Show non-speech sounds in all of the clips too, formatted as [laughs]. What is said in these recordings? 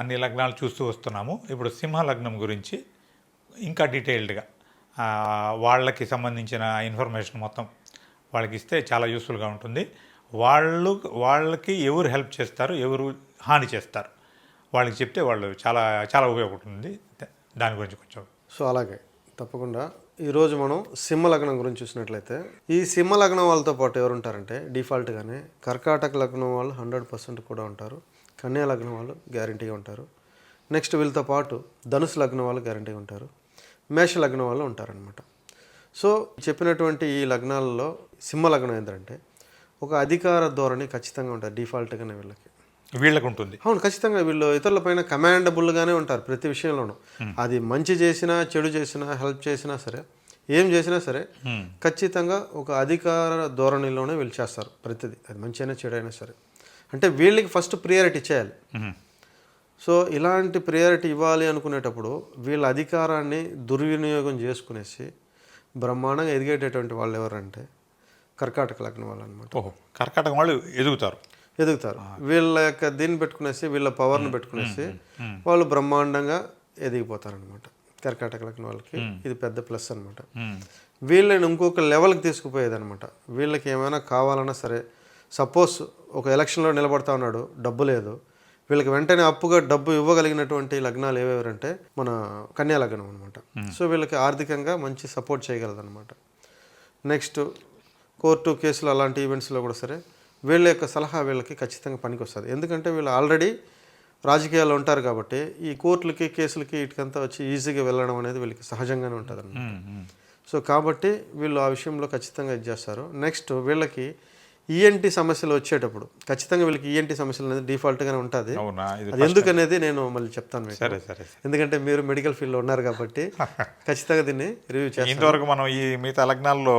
అన్ని లగ్నాలు చూస్తూ వస్తున్నాము. ఇప్పుడు సింహ లగ్నం గురించి ఇంకా డీటెయిల్డ్గా వాళ్ళకి సంబంధించిన ఇన్ఫర్మేషన్ మొత్తం వాళ్ళకి ఇస్తే చాలా యూస్ఫుల్గా ఉంటుంది. వాళ్ళు వాళ్ళకి ఎవరు హెల్ప్ చేస్తారు ఎవరు హాని చేస్తారు వాళ్ళకి చెప్తే వాళ్ళు చాలా చాలా ఉపయోగపడుతుంది. దాని గురించి కొంచెం సో అలాగే తప్పకుండా. ఈరోజు మనం సింహ లగ్నం గురించి చూసినట్లయితే ఈ సింహ లగ్నం వాళ్ళతో పాటు ఎవరు ఉంటారంటే డిఫాల్ట్గానే కర్కాటక లగ్నం వాళ్ళు హండ్రెడ్ పర్సెంట్ కూడా ఉంటారు. కన్యా లగ్నం వాళ్ళు గ్యారంటీగా ఉంటారు. నెక్స్ట్ వీళ్ళతో పాటు ధనుసు లగ్నం వాళ్ళు గ్యారంటీగా ఉంటారు. మేష లగ్నం వాళ్ళు ఉంటారనమాట సో చెప్పినటువంటి ఈ లగ్నాలలో సింహ లగ్నం ఏంటంటే ఒక అధికార ధోరణి ఖచ్చితంగా ఉంటుంది డిఫాల్ట్గానే వీళ్ళకి. వీళ్ళకు ఉంటుంది. అవును ఖచ్చితంగా వీళ్ళు ఇతరులపైన కమాండబుల్గానే ఉంటారు ప్రతి విషయంలోనూ. అది మంచి చేసినా చెడు చేసినా హెల్ప్ చేసినా సరే ఏం చేసినా సరే. ఖచ్చితంగా ఒక అధికార ధోరణిలోనే వీళ్ళు చేస్తారు ప్రతిదీ. అది మంచి అయినా చెడు అయినా సరే. అంటే వీళ్ళకి ఫస్ట్ ప్రియారిటీ చేయాలి మ్మ్. సో ఇలాంటి ప్రియారిటీ ఇవ్వాలి అనుకునేటప్పుడు వీళ్ళ అధికారాన్ని దుర్వినియోగం చేసుకునేసి బ్రహ్మాండంగా ఎదిగేటటువంటి వాళ్ళు ఎవరంటే కర్కాటక లగ్నం వాళ్ళు అనమాట కర్కాటకం వాళ్ళు ఎదుగుతారు. ఎదుగుతారు. వీళ్ళ యొక్క దీన్ని పెట్టుకునేసి వీళ్ళ పవర్ని పెట్టుకునేసి వాళ్ళు బ్రహ్మాండంగా ఎదిగిపోతారనమాట. కర్కాటక లగ్నం వాళ్ళకి ఇది పెద్ద ప్లస్ అనమాట. వీళ్ళని ఇంకొక లెవెల్కి తీసుకుపోయేది అనమాట వీళ్ళకి ఏమైనా కావాలన్నా సరే సపోజ్ ఒక ఎలక్షన్లో నిలబడతా ఉన్నాడు డబ్బు లేదు. వీళ్ళకి వెంటనే అప్పుగా డబ్బు ఇవ్వగలిగినటువంటి లగ్నాలు ఏవేవరంటే మన కన్యా లగ్నం అనమాట సో వీళ్ళకి ఆర్థికంగా మంచి సపోర్ట్ చేయగలదు అనమాట నెక్స్ట్ కోర్టు కేసులు అలాంటి ఈవెంట్స్లో కూడా సరే వీళ్ళ యొక్క సలహా వీళ్ళకి ఖచ్చితంగా పనికి వస్తుంది ఎందుకంటే వీళ్ళు ఆల్రెడీ రాజకీయాల్లో ఉంటారు కాబట్టి ఈ కోర్టులకి కేసులకి వీటికంతా వచ్చి ఈజీగా వెళ్ళడం అనేది వీళ్ళకి సహజంగానే ఉంటుంది మ్మ్. మ్మ్. సో కాబట్టి వీళ్ళు ఆ విషయంలో ఖచ్చితంగా ఇది చేస్తారు. నెక్స్ట్ వీళ్ళకి ఈఎన్టీ సమస్యలు వచ్చేటప్పుడు ఖచ్చితంగా వీళ్ళకి ఈఎన్టీ సమస్యలు అనేది డిఫాల్ట్గానే ఉంటుంది. అది ఎందుకనేది నేను మళ్ళీ చెప్తాను మీకు. సరే సరే ఎందుకంటే మీరు మెడికల్ ఫీల్డ్లో ఉన్నారు కాబట్టి [laughs] ఖచ్చితంగా దీన్ని రివ్యూ చేస్తాను. ఇంతవరకు మనం ఈ మిగతా లగ్నాల్లో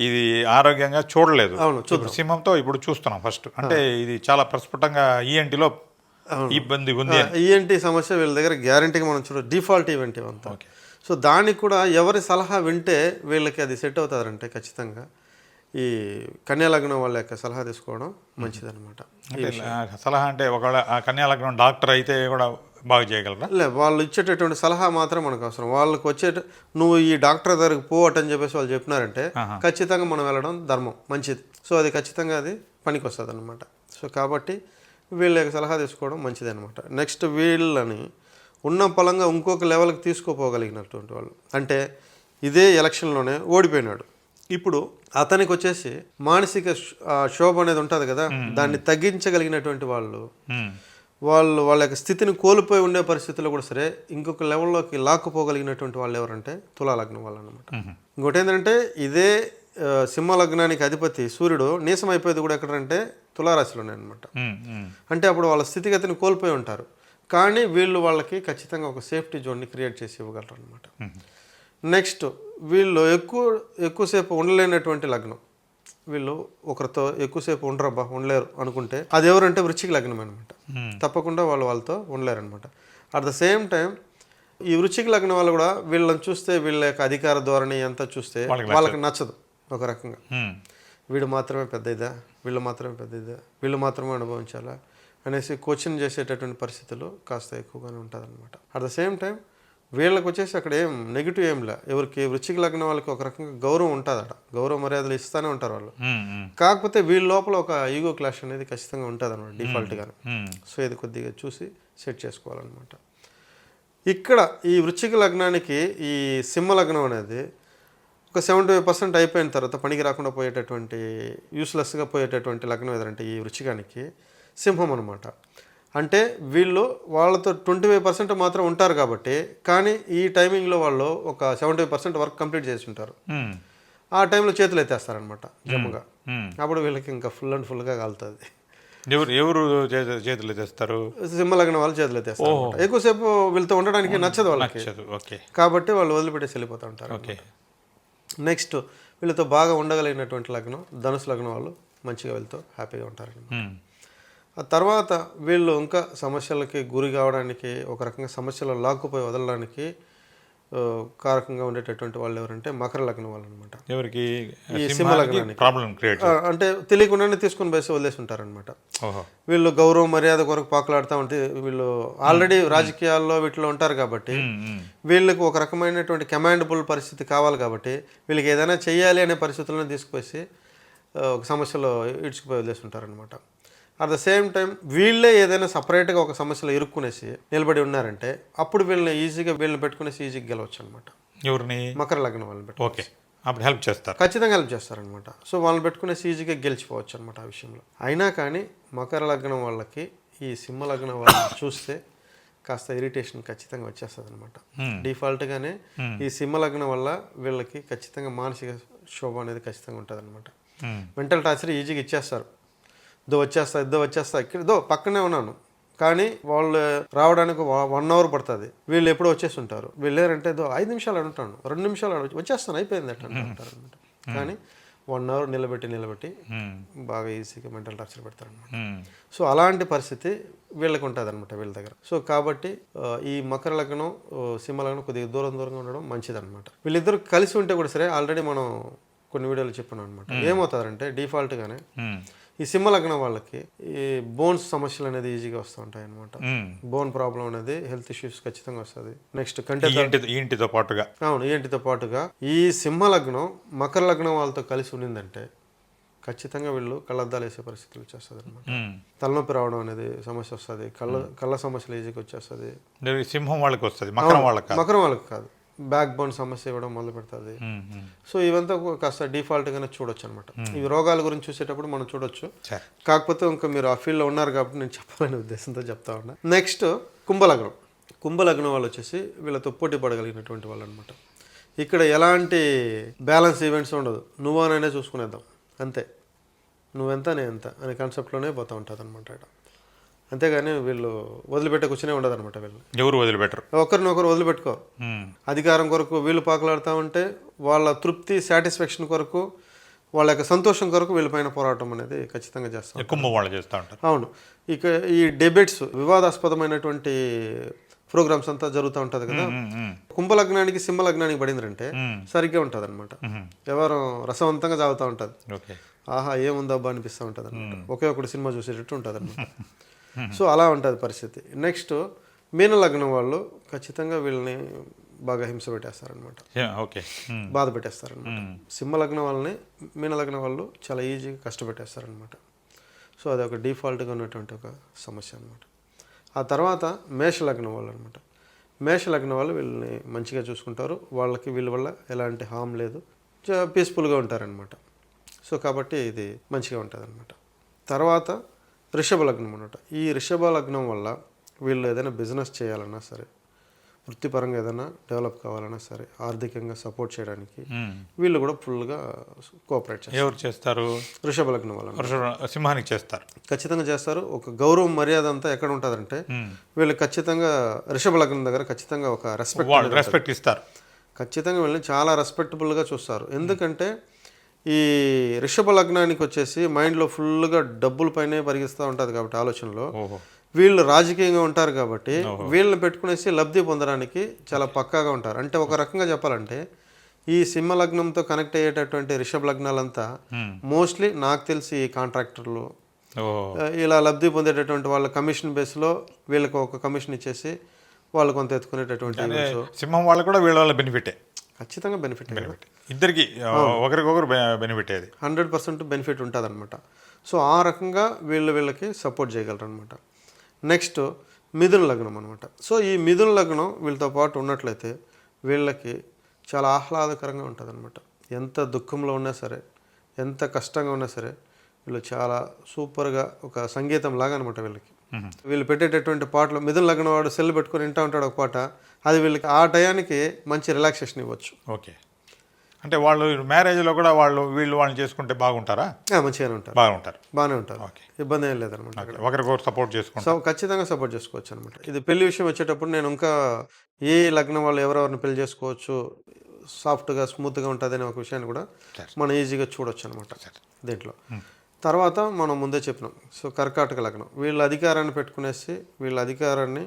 ఇది ఆరోగ్యంగా చూడలేదు. అవును, సింహంతో ఇప్పుడు చూస్తున్నాం ఫస్ట్. అంటే ఇది చాలా ప్రస్ఫుటంగా ఈఎన్టీలో ఇబ్బంది ఉంది. ఈఎన్టీ సమస్య వీళ్ళ దగ్గర గ్యారంటీగా మనం చూడ డిఫాల్ట్ ఈవెంట్ ఇవంతా సో దానికి కూడా ఎవరి సలహా వింటే వీళ్ళకి అది సెట్ అవుతారంటే ఖచ్చితంగా ఈ కన్యా లగ్నం వాళ్ళ యొక్క సలహా తీసుకోవడం ఆ సలహా అంటే ఒకవేళ ఆ కన్యా లగ్నం డాక్టర్ అయితే కూడా బాగా చేయగలరా? లే వాళ్ళు ఇచ్చేటటువంటి సలహా మాత్రం మనకు అవసరం. వాళ్ళకి వచ్చే నువ్వు ఈ డాక్టర్ దగ్గరికి పోవటని చెప్పేసి వాళ్ళు చెప్పినారంటే ఖచ్చితంగా మనం వెళ్ళడం ధర్మం మంచిది. సో అది ఖచ్చితంగా అది పనికి వస్తుంది అనమాట సో కాబట్టి వీళ్ళ యొక్క సలహా తీసుకోవడం మంచిది అనమాట నెక్స్ట్ వీళ్ళని ఉన్న పొలంగా ఇంకొక లెవెల్కి తీసుకోపోగలిగినటువంటి వాళ్ళు. అంటే ఇదే ఎలక్షన్లోనే ఓడిపోయినాడు. ఇప్పుడు అతనికి వచ్చేసి మానసిక శోభ అనేది ఉంటుంది కదా దాన్ని తగ్గించగలిగినటువంటి వాళ్ళు. వాళ్ళు వాళ్ళ యొక్క స్థితిని కోల్పోయి ఉండే పరిస్థితుల్లో కూడా సరే ఇంకొక లెవెల్లోకి లాక్కుపోగలిగినటువంటి వాళ్ళు ఎవరంటే తులా లగ్నం వాళ్ళు అనమాట ఇంకోటి ఏంటంటే ఇదే సింహ లగ్నానికి అధిపతి సూర్యుడు నీసం అయిపోయేది కూడా ఎక్కడంటే తులారాశిలోనే అనమాట. అంటే అప్పుడు వాళ్ళ స్థితిగతిని కోల్పోయి ఉంటారు. కానీ వీళ్ళు వాళ్ళకి ఖచ్చితంగా ఒక సేఫ్టీ జోన్ని క్రియేట్ చేసి ఇవ్వగలరు అనమాట నెక్స్ట్ వీళ్ళు ఎక్కువ ఎక్కువసేపు ఉండలేనటువంటి లగ్నం. వీళ్ళు ఒకరితో ఎక్కువసేపు ఉండరబ్బా ఉండలేరు అనుకుంటే అది ఎవరంటే వృచ్చిక లగ్నం అనమాట తప్పకుండా వాళ్ళు వాళ్ళతో ఉండలేరు అనమాట అట్ ద సేమ్ టైం ఈ వృచ్చిక లగ్నం వాళ్ళు కూడా వీళ్ళని చూస్తే వీళ్ళ యొక్క అధికార ధోరణి అంతా చూస్తే వాళ్ళకి నచ్చదు. ఒక రకంగా. మ్మ్. వీడు మాత్రమే పెద్ద ఇదా వీళ్ళు మాత్రమే పెద్ద ఇదా వీళ్ళు మాత్రమే అనుభవించాలా? అనేసి క్వశ్చన్ చేసేటటువంటి పరిస్థితులు కాస్త ఎక్కువగానే ఉంటుంది అనమాట అట్ ద సేమ్ టైం వీళ్ళకి వచ్చేసి అక్కడ ఏం నెగిటివ్ ఏం లే. ఎవరికి వృచ్చిక లగ్నం వాళ్ళకి ఒక రకంగా గౌరవం ఉంటుంది అక్కడ గౌరవ మర్యాదలు ఇస్తూనే ఉంటారు వాళ్ళు. కాకపోతే వీళ్ళ లోపల ఒక ఈగో క్లాష్ అనేది ఖచ్చితంగా ఉంటుంది అనమాట డిఫాల్ట్గానే మ్మ్. సో ఇది కొద్దిగా చూసి సెట్ చేసుకోవాలన్నమాట. ఇక్కడ ఈ వృశ్చిక లగ్నానికి ఈ సింహ లగ్నం అనేది ఒక సెవెంటీ ఫైవ్ పర్సెంట్ అయిపోయిన తర్వాత పనికి రాకుండా పోయేటటువంటి యూస్లెస్గా పోయేటటువంటి లగ్నం ఏదంటే ఈ వృచ్చికానికి సింహం అనమాట అంటే వీళ్ళు వాళ్ళతో ట్వంటీ ఫైవ్ పర్సెంట్ మాత్రం ఉంటారు కాబట్టి కానీ ఈ టైమింగ్లో వాళ్ళు ఒక సెవెంటీ పర్సెంట్ వర్క్ కంప్లీట్ చేసి ఉంటారు. ఆ టైంలో చేతులు ఎత్తేస్తారనమాట జమ్ముగా. మ్మ్. అప్పుడు వీళ్ళకి ఇంకా ఫుల్ అండ్ ఫుల్గా కాలుతుంది. ఎవరు ఎవరు చేత- చేతులు తెస్తారు సింహ లగ్నం వాళ్ళు చేతులు ఎత్తేస్తారు అన్నమాట. ఎక్కువసేపు వీళ్ళతో ఉండడానికి నచ్చదు వాళ్ళకి. ఓకే. కాబట్టి వాళ్ళు వదిలిపెట్టేసి వెళ్ళిపోతూ ఉంటారు ఓకే. నెక్స్ట్ వీళ్ళతో బాగా ఉండగలిగినటువంటి లగ్నం ధనుసు లగ్నం వాళ్ళు మంచిగా వీళ్ళతో హ్యాపీగా మ్మ్. ఆ తర్వాత వీళ్ళు ఇంకా సమస్యలకి గురి కావడానికి ఒక రకంగా సమస్యలు లాక్కుపోయి వదలడానికి కారకంగా ఉండేటటువంటి వాళ్ళు ఎవరంటే మకర లగ్నం వాళ్ళు అనమాట ఎవరికి? ఈ సింహానికి సింహలగ్నానికి. ప్రాబ్లం క్రియేట్ అంటే తెలియకుండానే తీసుకుని బయసి వదిలేసి ఉంటారనమాట వీళ్ళు గౌరవ మర్యాద కొరకు పాకులాడుతూ ఉంటే వీళ్ళు ఆల్రెడీ రాజకీయాల్లో వీటిలో ఉంటారు కాబట్టి. వీళ్ళకి ఒక రకమైనటువంటి కమాండబుల్ పరిస్థితి కావాలి కాబట్టి వీళ్ళకి ఏదైనా చేయాలి అనే పరిస్థితులను తీసుకుపోయి ఒక సమస్యలో ఇడ్చుకుపోయి వదిలేస్తుంటారనమాట అట్ ద సేమ్ టైం వీళ్ళే ఏదైనా సపరేట్గా ఒక సమస్యలో ఇరుక్కునేసి నిలబడి ఉన్నారంటే అప్పుడు వీళ్ళని ఈజీగా వీళ్ళని పెట్టుకునేసి ఈజీగా గెలవచ్చు అనమాట ఎవరిని? మకర లగ్నం వాళ్ళని ఓకే. అప్పుడు హెల్ప్ చేస్తారు. ఖచ్చితంగా హెల్ప్ చేస్తారనమాట సో వాళ్ళని పెట్టుకునేసి ఈజీగా గెలిచిపోవచ్చు అనమాట ఆ విషయంలో. అయినా కానీ మకర లగ్నం వాళ్ళకి ఈ సింహ లగ్నం వాళ్ళని చూస్తే కాస్త ఇరిటేషన్ ఖచ్చితంగా వచ్చేస్తుంది అనమాట Hmm. డిఫాల్ట్గానే ఈ సింహ లగ్నం వల్ల వీళ్ళకి ఖచ్చితంగా మానసిక శోభ అనేది ఖచ్చితంగా ఉంటుంది అనమాట మెంటల్ టార్చర్ ఈజీగా ఇచ్చేస్తారు. దో వచ్చేస్తా ఇద్దో వచ్చేస్తా ఇక్కడ దో పక్కనే ఉన్నాను. కానీ వాళ్ళు రావడానికి వన్ అవర్ పడుతుంది. వీళ్ళు ఎప్పుడో వచ్చేసి ఉంటారు వీళ్ళు లేరంటే దో ఐదు నిమిషాలు అడుగుతాను రెండు నిమిషాలు అడుగు వచ్చేస్తాను అయిపోయింది అట్ట అంటారు అనమాట కానీ వన్ అవర్ నిలబెట్టి నిలబెట్టి బాగా ఈజీగా మెంటల్ టార్చర్ పెడతారు అనమాట. సో అలాంటి పరిస్థితి వీళ్ళకి ఉంటుంది అనమాట వీళ్ళ దగ్గర. సో కాబట్టి ఈ మకర లగ్నం సింహ లగ్నం కొద్దిగా దూరం దూరంగా ఉండడం మంచిది అనమాట వీళ్ళిద్దరు కలిసి ఉంటే కూడా సరే ఆల్రెడీ మనం కొన్ని వీడియోలు చెప్పినాం అనమాట ఏమవుతారంటే డిఫాల్ట్గానే ఈ సింహ లగ్నం వాళ్ళకి ఈ బోన్స్ సమస్యలు అనేది ఈజీగా వస్తూ ఉంటాయి అనమాట. బోన్ ప్రాబ్లం అనేది హెల్త్ ఇష్యూస్ ఖచ్చితంగా వస్తుంది. నెక్స్ట్ కంటే పాటుగా. అవును ఏంటితో పాటుగా. ఈ సింహ లగ్నం మకర లగ్నం వాళ్ళతో కలిసి ఉన్నిందంటే ఖచ్చితంగా వీళ్ళు కళ్ళద్దాలు వేసే పరిస్థితులు వచ్చేస్తుంది అనమాట. తలనొప్పి రావడం అనేది సమస్య వస్తుంది. కళ్ళ కళ్ళ సమస్యలు ఈజీగా వచ్చేస్తుంది. సింహం వాళ్ళకి వస్తుంది మకరం వాళ్ళకి మకరం వాళ్ళకి కాదు. బ్యాక్ బోన్ సమస్య ఇవ్వడం మొదలు పెడుతుంది. సో ఇవంతా ఒక కాస్త డిఫాల్ట్గానే చూడొచ్చు అనమాట ఇవి రోగాల గురించి చూసేటప్పుడు మనం చూడొచ్చు. కాకపోతే ఇంకా మీరు ఆ ఫీల్డ్లో ఉన్నారు కాబట్టి నేను చెప్పాలనే ఉద్దేశంతో చెప్తా ఉన్నా. నెక్స్ట్ కుంభలగ్నం. కుంభలగ్నం వాళ్ళు వచ్చేసి వీళ్ళతో పోటీ పడగలిగినటువంటి వాళ్ళు అనమాట ఇక్కడ ఎలాంటి బ్యాలెన్స్ ఈవెంట్స్ ఉండదు. నువ్వనైనా చూసుకునేద్దాం. అంతే. నువ్వెంత నేను ఎంత అనే కాన్సెప్ట్లోనే పోతూ ఉంటుంది అనమాట అంతేగాని వీళ్ళు వదిలిపెట్టే కూర్చునే ఉండదు అనమాట వీళ్ళు. ఎవరు వదిలిపెట్టరు. ఒకరినొకరు వదిలిపెట్టుకో. ఉమ్, అధికారం కొరకు వీళ్ళు పాకులాడుతూ ఉంటే వాళ్ళ తృప్తి సాటిస్ఫాక్షన్ కొరకు వాళ్ళ యొక్క సంతోషం కొరకు వీళ్ళపైన పోరాటం అనేది ఖచ్చితంగా చేస్తాం వాళ్ళు చేస్తూ ఉంటారు. అవును. ఇక ఈ డెబేట్స్ వివాదాస్పదమైనటువంటి ప్రోగ్రామ్స్ అంతా జరుగుతూ ఉంటుంది కదా. కుంభలగ్నానికి సింహలగ్నానికి పడిందంటే సరిగ్గా ఉంటుంది అనమాట. ఎవరు రసవంతంగా సాగుతూ ఉంటుంది. ఆహా ఏముందబ్బా అనిపిస్తూ ఉంటుంది అనమాట ఒకే ఒకటి సినిమా చూసేటట్టు ఉంటుంది అనమాట [laughs] సో అలా ఉంటుంది పరిస్థితి. నెక్స్ట్ మీన లగ్నం వాళ్ళు ఖచ్చితంగా వీళ్ళని బాగా హింస పెట్టేస్తారనమాట ఓకే ఉమ్, బాధ పెట్టేస్తారనమాట ఉమ్. సింహ లగ్నం వాళ్ళని మీన లగ్నం వాళ్ళు చాలా ఈజీగా కష్టపెట్టేస్తారనమాట సో అది ఒక డిఫాల్ట్గా ఉన్నటువంటి ఒక సమస్య అనమాట ఆ తర్వాత మేష లగ్నం వాళ్ళు అనమాట మేష లగ్నం వాళ్ళు వీళ్ళని మంచిగా చూసుకుంటారు. వాళ్ళకి వీళ్ళ వల్ల ఎలాంటి హామ్ లేదు. పీస్ఫుల్గా ఉంటారనమాట సో కాబట్టి ఇది మంచిగా ఉంటుంది అనమాట తర్వాత రిషభ లగ్నం అనమాట ఈ రిషభ లగ్నం వల్ల వీళ్ళు ఏదైనా బిజినెస్ చేయాలన్నా సరే వృత్తిపరంగా ఏదైనా డెవలప్ కావాలన్నా సరే ఆర్థికంగా సపోర్ట్ చేయడానికి. వీళ్ళు కూడా ఫుల్గా కోఆపరేట్ చేస్తారు. ఎవరు చేస్తారు? వృషభ లగ్నం వృషభ- సింహానికి చేస్తారు. ఖచ్చితంగా చేస్తారు. ఒక గౌరవం మర్యాద అంతా ఎక్కడ ఉంటుందంటే. వీళ్ళు ఖచ్చితంగా రిషభ లగ్నం దగ్గర ఖచ్చితంగా ఒక రెస్పెక్ట్ రెస్పెక్ట్ ఇస్తారు. ఖచ్చితంగా వీళ్ళని చాలా రెస్పెక్టబుల్గా చూస్తారు. ఎందుకంటే ఈ రిషభ లగ్నానికి వచ్చేసి మైండ్లో ఫుల్గా డబ్బుల పైనే పరిగిస్తూ ఉంటుంది కాబట్టి ఆలోచనలో. వీళ్ళు రాజకీయంగా ఉంటారు కాబట్టి వీళ్ళని పెట్టుకునేసి లబ్ధి పొందడానికి చాలా పక్కాగా ఉంటారు. అంటే ఒక రకంగా చెప్పాలంటే ఈ సింహ లగ్నంతో కనెక్ట్ అయ్యేటటువంటి రిషభ లగ్నాలంతా. మోస్ట్లీ నాకు తెలిసి కాంట్రాక్టర్లు. ఓ ఆ, ఇలా లబ్ధి పొందేటటువంటి వాళ్ళ కమిషన్ బేస్లో వీళ్ళకి ఒక కమిషన్ ఇచ్చేసి వాళ్ళు కొంత ఎత్తుకునేటటువంటి. సింహం వాళ్ళు కూడా వీళ్ళ వల్ల బెనిఫిటే. ఖచ్చితంగా బెనిఫిట్ బెనిఫిట్ ఇద్దరికి ఒకరికొకరు బెనిఫిట్ అది హండ్రెడ్ పర్సెంట్ బెనిఫిట్ ఉంటుంది అనమాట సో ఆ రకంగా వీళ్ళు వీళ్ళకి సపోర్ట్ చేయగలరు అనమాట నెక్స్ట్ మిథున లగ్నం అనమాట సో ఈ మిథున లగ్నం వీళ్ళతో పాటు ఉన్నట్లయితే వీళ్ళకి చాలా ఆహ్లాదకరంగా ఉంటుంది అనమాట ఎంత దుఃఖంలో ఉన్నా సరే ఎంత కష్టంగా ఉన్నా సరే వీళ్ళు చాలా సూపర్గా ఒక సంగీతం లాగా అనమాట వీళ్ళకి వీళ్ళు పెట్టేటటువంటి పాటలు మిథున లగ్నం వాడు సెల్ పెట్టుకొని వింటూ ఉంటాడు ఒక పాట అది వీళ్ళకి ఆ టయానికి మంచి రిలాక్సేషన్ ఇవ్వచ్చు. ఓకే. అంటే వాళ్ళు మ్యారేజ్లో కూడా వాళ్ళు వీళ్ళు వాళ్ళని చేసుకుంటే బాగుంటారా? మంచిగానే ఉంటారు. బాగుంటారు. బాగానే ఉంటారు. ఓకే. ఇబ్బంది ఏం లేదనమాట ఒకరికొకరు సపోర్ట్ చేసుకుంటారు. సో ఖచ్చితంగా సపోర్ట్ చేసుకోవచ్చు అనమాట ఇది పెళ్ళి విషయం వచ్చేటప్పుడు నేను ఇంకా ఏ లగ్నం వాళ్ళు ఎవరెవరిని పెళ్ళి చేసుకోవచ్చు సాఫ్ట్గా స్మూత్గా ఉంటుంది అనే ఒక విషయాన్ని కూడా. మనం ఈజీగా చూడొచ్చు అనమాట దీంట్లో. తర్వాత మనం ముందే చెప్పినాం. సో కర్కాటక లగ్నం. వీళ్ళ అధికారాన్ని పెట్టుకునేసి వీళ్ళ అధికారాన్ని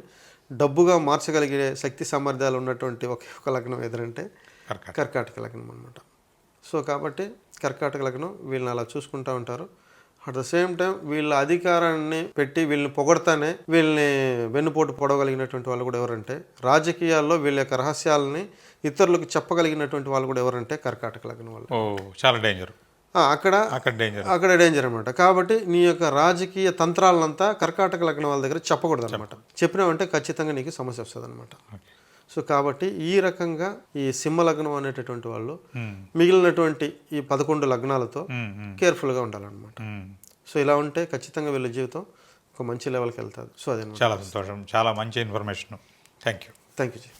డబ్బుగా మార్చగలిగే శక్తి సామర్థ్యాలు ఉన్నటువంటి ఒకే ఒక లగ్నం ఎదురంటే కర్కాటక. లగ్నం అనమాట సో కాబట్టి కర్కాటక లగ్నం వీళ్ళని అలా చూసుకుంటూ ఉంటారు. అట్ ద సేమ్ టైం వీళ్ళ అధికారాన్ని పెట్టి వీళ్ళని పొగడతానే వీళ్ళని వెన్నుపోటు పొడవగలిగినటువంటి వాళ్ళు కూడా ఎవరంటే రాజకీయాల్లో వీళ్ళ యొక్క రహస్యాలని ఇతరులకు చెప్పగలిగినటువంటి వాళ్ళు కూడా ఎవరంటే కర్కాటక లగ్నం వాళ్ళు. చాలా డేంజర్ అక్కడ అక్కడ డేంజర్ అక్కడ డేంజర్ అనమాట కాబట్టి నీ యొక్క రాజకీయ తంత్రాలంతా కర్కాటక లగ్నం వాళ్ళ దగ్గర చెప్పకూడదు అనమాట చెప్పినావంటే ఖచ్చితంగా నీకు సమస్య వస్తుంది అనమాట సో కాబట్టి ఈ రకంగా ఈ సింహ లగ్నం అనేటటువంటి వాళ్ళు మిగిలినటువంటి ఈ పదకొండు లగ్నాలతో కేర్ఫుల్గా ఉండాలన్నమాట. సో ఇలా ఉంటే ఖచ్చితంగా వీళ్ళ జీవితం ఒక మంచి లెవెల్కి వెళ్తుంది. సో అదే చాలా సంతోషం. చాలా మంచి information thank you thank you ji